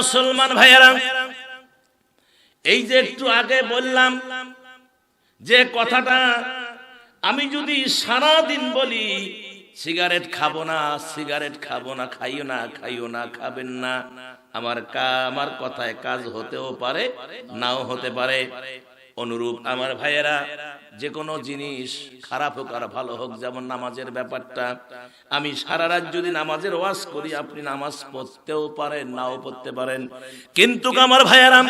মুসলমান ভাইয়েরা, এই যে একটু আগে বললাম যে কথাটা, আমি যদি সারা দিন বলি, সিগারেট খাব না, সিগারেট খাব না, খাইও না খাইও না, খাবেন না। আমার আমার কথায় কাজ হতেও পারে, নাও হতে পারে। অনুরূপ আমার ভাইয়েরা যে কোনো জিনিস খারাপ হোক আর ভালো হোক যেমন নামাজের ব্যাপারটা আমি সারা রাত যদি নামাজের ওয়াজ করি আপনি নামাজ পড়তেও পারেন নাও পড়তে পারেন। কিন্তু আমার ভাইয়ারাম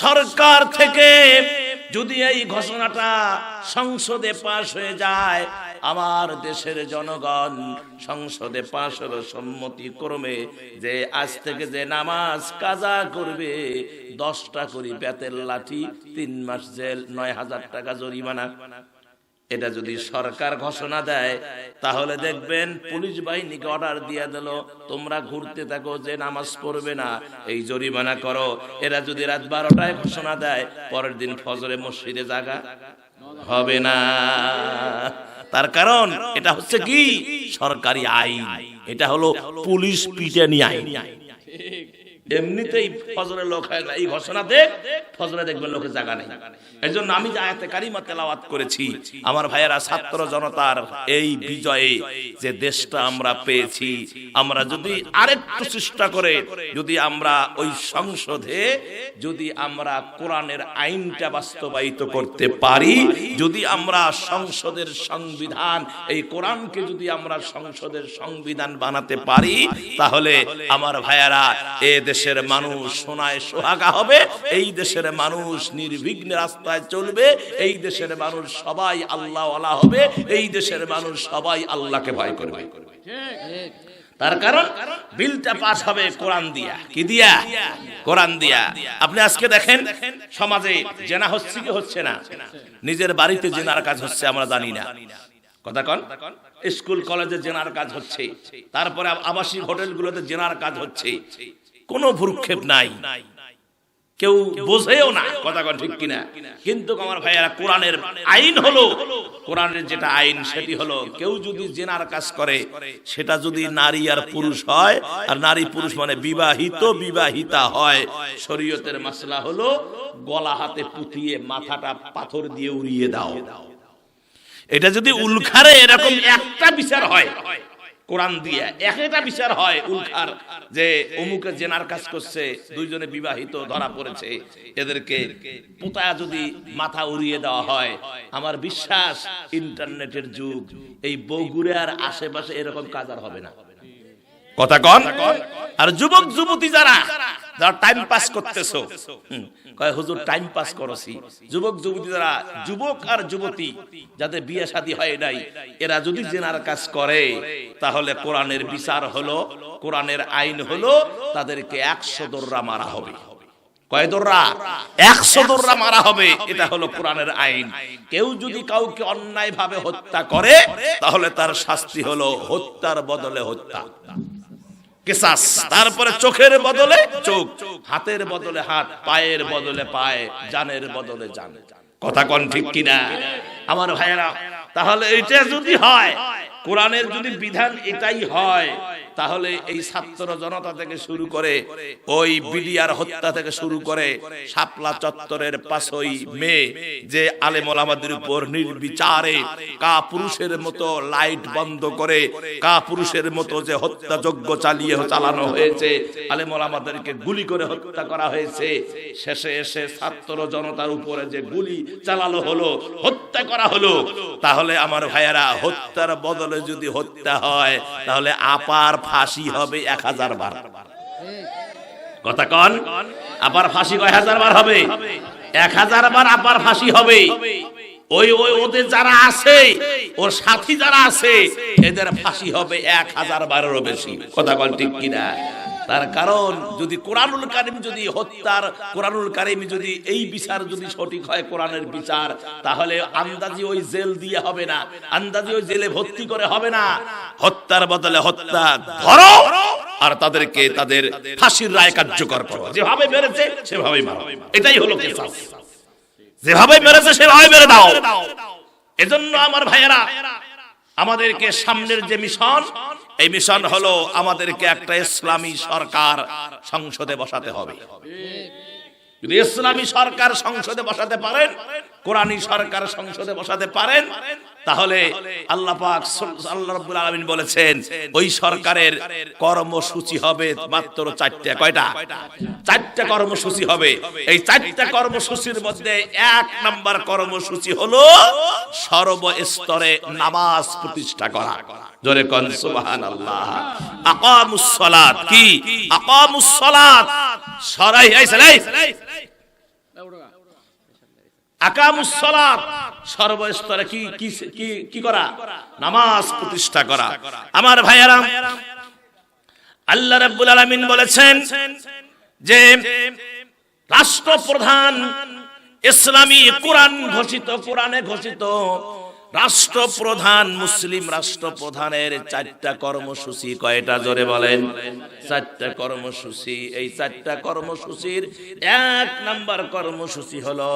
সরকার থেকে যদি এই ঘোষণাটা সংসদে পাশ হয়ে যায়, আমার দেশের জনগণ সংসদে পাশ হলো সম্মতি ক্রমে যে আজ থেকে যে নামাজ কাজা করবে, দশটা করি বেতের লাঠি, তিন মাস জেল, নয় হাজার টাকা জরিমানা। এটা যদি সরকার ঘোষণা দেয়, তাহলে দেখবেন পুলিশ বাহিনীকে অর্ডার দিয়ে দিল, তোমরা ঘুরতে থাকো, যে নামাজ পড়বে না, এই জরিমানা করো। এরা যদি রাত বারোটায় ঘোষণা দেয়, পরের দিন ফজরে মসজিদে জাগা হবে না। তার কারণ এটা হচ্ছে কি? সরকারি আইন। এটা হলো পুলিশ পিটানি আইন। এমনিতেই ফজরে লোক হয় না, এই ঘোষণা দেখ, ফজরে দেখবেন লোকের জায়গা নেই। এই জন্য আমি যে আয়াতে কারিমা তেলাওয়াত করেছি, আমার ভাইয়েরা, ছাত্র জনতার এই বিজয়ে যে দেশটা আমরা পেয়েছি, আমরা যদি আরেকটু চেষ্টা করে, যদি আমরা ওই সংসদে, যদি আমরা কোরআনের আইনটা বাস্তবায়িত করতে পারি, যদি আমরা সংসদের সংবিধান, এই কোরআনকে যদি আমরা সংসদের সংবিধান বানাতে পারি, তাহলে আমার ভাইয়ারা, এ দেশের মানুষ সোনায় সোহাগা হবে, এই দেশের মানুষ নির্বিঘ্নে রাস্তায় চলবে, এই দেশের মানুষ সবাই আল্লাহ আল্লাহ হবে, এই দেশের মানুষ সবাই আল্লাহকে ভয় করবে। তার কারণ, বিলটা পাস হবে কোরআন দিয়া। কি দিয়া? কোরআন দিয়া। আপনি আজকে দেখেন, সমাজে জেনা হচ্ছে কি হচ্ছে না? নিজের বাড়িতে জেনার কাজ হচ্ছে, আমরা জানি না। কথা কন, স্কুল, কলেজে জেনার কাজ হচ্ছে, তারপরে আবাসিক হোটেলগুলোতে জেনার কাজ হচ্ছে। কোনো ভ্রুক্ষেপ নাই। কেউ বোঝেও না কথা কন ঠিক কিনা। কিন্তু আমার ভাইয়ারা, কোরআনের আইন হলো, কোরআনের যেটা আইন সেটি হলো, কেউ যদি জেনার কাজ করে, সেটা যদি নারী আর পুরুষ হয়, আর নারী পুরুষ মানে বিবাহিত, বিবাহিতা হয়, শরীয়তের মাসলা হলো গলা হাতে পুঁতিয়ে মাথাটা পাথর দিয়ে উড়িয়ে দাও। এটা যদি উলখারে এরকম একটা বিচার হয় কোরআন দিয়ে। একটা বিচার হয় উল্টার যে অমুকে জেনার কাজ করছে দুইজনে বিবাহিত ধরা পড়েছে এদেরকে পোতায় যদি মাথা উড়িয়ে দেওয়া হয় আমার বিশ্বাস ইন্টারনেটের যুগ এই বগুড়ার আশেপাশে এরকম কাজ আর হবে না। কথা কন? আর যুবক যুবতী যারা যারা টাইম পাস করতেছো। কয়, হুজুর টাইম পাস করছি। যুবক, যুবতী যারা, যুবক আর যুবতী, যাদের বিয়ে শাদী হয় নাই, এরা যদি জেনার কাজ করে, তাহলে কোরআনের বিচার হলো, কোরআনের আইন হলো, তাদেরকে একশো দোররা মারা হবে। কয় দোররা? একশো দোররা মারা হবে, এটা হলো কোরআনের আইন। কেউ যদি কাউকে অন্যায় ভাবে হত্যা করে, তাহলে তার শাস্তি হলো হত্যার বদলে হত্যা। তারপরে চোখের বদলে চোখ, হাতের বদলে হাত, পায়ের বদলে পায়ে, জানের বদলে জান। কথা কন ঠিক কিনা? আমার ভাইয়েরা, তাহলে এটা যদি হয়, কোরআনের যদি বিধান এটাই হয় তাহলে এই ছাত্র জনতা থেকে শুরু করে ওই বিডিআর হত্যা থেকে শুরু করে শাপলা চত্বরের পাশই মেয়ে যে আলেমল আমাদের উপর নির্বিচারে কা পুরুষের মতো লাইট বন্ধ করে কা পুরুষের মতো যে হত্যাযজ্ঞ চালিয়ে চালানো হয়েছে আলেমল আমাদেরকে গুলি করে হত্যা করা হয়েছে। শেষে এসে ছাত্র জনতার উপরে যে গুলি চালানো হলো, হত্যা করা হলো, তাহলে আমার ভাইয়েরা, হত্যার বদলে যদি হত্যা হয়, তাহলে আপার ফাঁসি হবে এক হাজার বার। কথা কন আবার ফাঁসি কয় হাজার বার হবে? এক হাজার বার আবার ফাঁসি হবে। ওই ওই ওদের যারা আছে ওর সাথী যারা আছে এদের ফাঁসি হবে এক হাজার বারেরও বেশি। কথা কন ঠিক কিনা? তার কারণ, যদি কোরআনুল কারিম যদি হত্যার, কোরআনুল কারিম যদি এই বিচার যদি সঠিক হয় কোরআনের বিচার, তাহলে আন্দাজি ওই জেল দিয়ে হবে না, আন্দাজি ওই জেলে ভর্তি করে হবে না। হত্যার বদলে হত্যা ধরো আর তাদেরকে তাদের ফাঁসির রায় কার্যকর করো। যেভাবে মেরেছে, সেভাবেই মারো। এটাই হলো কেসাস। যেভাবে মেরেছে, সেভাবে মেরে দাও। এজন্য আমার ভাইয়েরা, আমাদেরকে সামনের যে মিশন এই মিশন হলো আমাদেরকে একটা ইসলামী সরকার সংসদে বসাতে হবে। যদি ইসলামী সরকার সংসদে বসাতে পারেন কোরআনী সরকার সংসদে বসাতে পারেন, তাহলে আল্লাহ পাক আল্লাহ রাব্বুল আলামিন বলেছেন, ওই সরকারের কর্মসূচি হবে মাত্র চারটা, কয়টা? চারটা কর্মসূচি হবে। এই চারটা কর্মসূচির মধ্যে এক নাম্বার কর্মসূচি হলো সর্বস্তরে নামাজ প্রতিষ্ঠা করা। জোরে কোন, সুবহানাল্লাহ। আকামুস সালাত, কি? আকামুস সালাত। সরাই, এই সালাই আকামুস সালাত সর্বস্তরে কি কি করা? নামাজ প্রতিষ্ঠা করা। আমার ভাইয়েরা, আল্লাহ রাব্বুল আলামিন বলেছেন যে রাষ্ট্রপ্রধান ইসলামী কোরআন ঘোষিত, কোরআনে ঘোষিত রাষ্ট্রপ্রধান, মুসলিম রাষ্ট্রপ্রধানের চারটা কর্মসূচি কয়টা জোরে বলেন? চারটা কর্মসূচি। এই চারটা কর্মসূচির এক নাম্বার কর্মসূচি হলো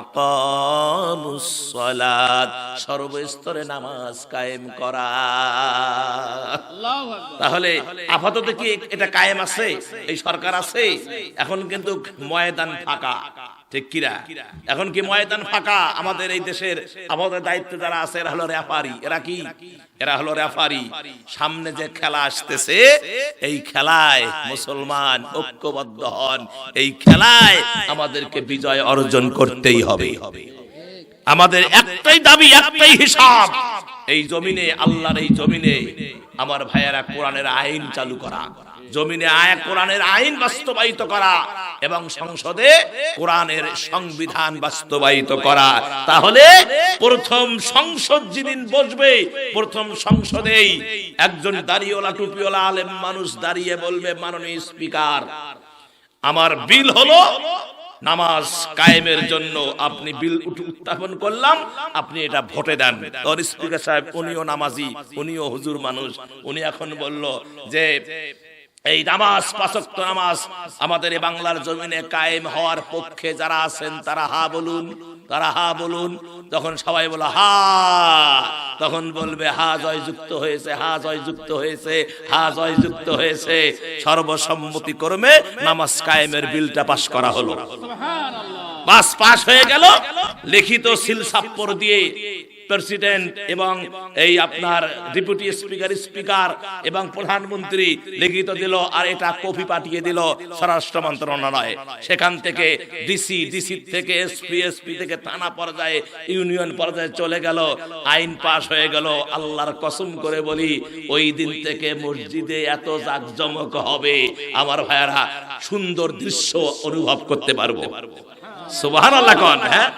আকামুস সালাত সর্বস্তরে নামাজ কায়েম করা। তাহলে আপাতত কি এটা কায়েম আছে? এই সরকার আছে? এখন কিন্তু ময়দান ফাঁকা। ঠিক কিরা? এখন কি ময়দান ফাঁকা? আমাদের এই দেশের আমাদের দায়িত্ব যারা আছে, এরা হলো রেফারি। এরা কি? এরা হলো রেফারি। সামনে যে খেলা আসতেছে, এই খেলায় মুসলমান ঐক্যবদ্ধ হন। এই খেলায় আমাদেরকে বিজয় অর্জন করতেই হবে। আমাদের একটাই দাবি, একটাই হিসাব, এই জমিনে, আল্লাহর এই জমিনে আমার ভাইয়েরা কোরআনের আইন চালু করা। জমিনে আয় কোরআনের আইন বাস্তবায়িত করা। এবং সংসদে কোরআনের সংবিধান বাস্তবায়িত করা। তাহলে প্রথম সংসদ যেদিন বসবে, প্রথম সংসদেই একজন দাড়িওয়ালা, টুপিওয়ালা আলেম মানুষ দাঁড়িয়ে বলবে, মাননীয় স্পিকার, আমার বিল হলো নামাজ কায়েমের জন্য আপনি বিল উত্থাপন করলাম, আপনি এটা ভোটে দেন। তোর স্পিকার সাহেব, উনিও নামাজি, উনিও হুজুর মানুষ। উনি এখন বলল যে এই নামাজ, পাঁচক্ত নামাজ আমাদের এই বাংলার জমিনে কায়েম হওয়ার পক্ষে যারা আছেন, তারা হা বলুন, তারা হা বলুন। তখন সবাই বলো হা, তখন বলবে হা জয়যুক্ত হয়েছে, হা জয়যুক্ত হয়েছে, হা জয়যুক্ত হয়েছে। সর্বসম্মতি ক্রমে নামাজ কায়েমের বিলটা পাশ করা হলো। বাস পাস হয়ে গেল, লিখিত সিল সাপ্পর দিয়ে প্রেসিডেন্ট এবং এই আপনার ডেপুটি স্পিকার স্পিকার এবং প্রধানমন্ত্রী লিখিত দিল আর এটা কপি পাঠিয়ে দিল স্বরাষ্ট্র মন্ত্রণালয়। সেখান থেকে ডিসি ডিসি থেকে এসপি এসপি থেকে থানা পর্যায়ে, ইউনিয়ন পর্যায়ে চলে গেল। আইন পাশ হয়ে গেল। আল্লাহর কসম করে বলি, ওই দিন থেকে মসজিদে এত জাকজমক হবে, আমার ভাইয়ারা সুন্দর দৃশ্য অনুভব করতে পারব। সুবহানাল্লাহ কোন হ্যাঁ?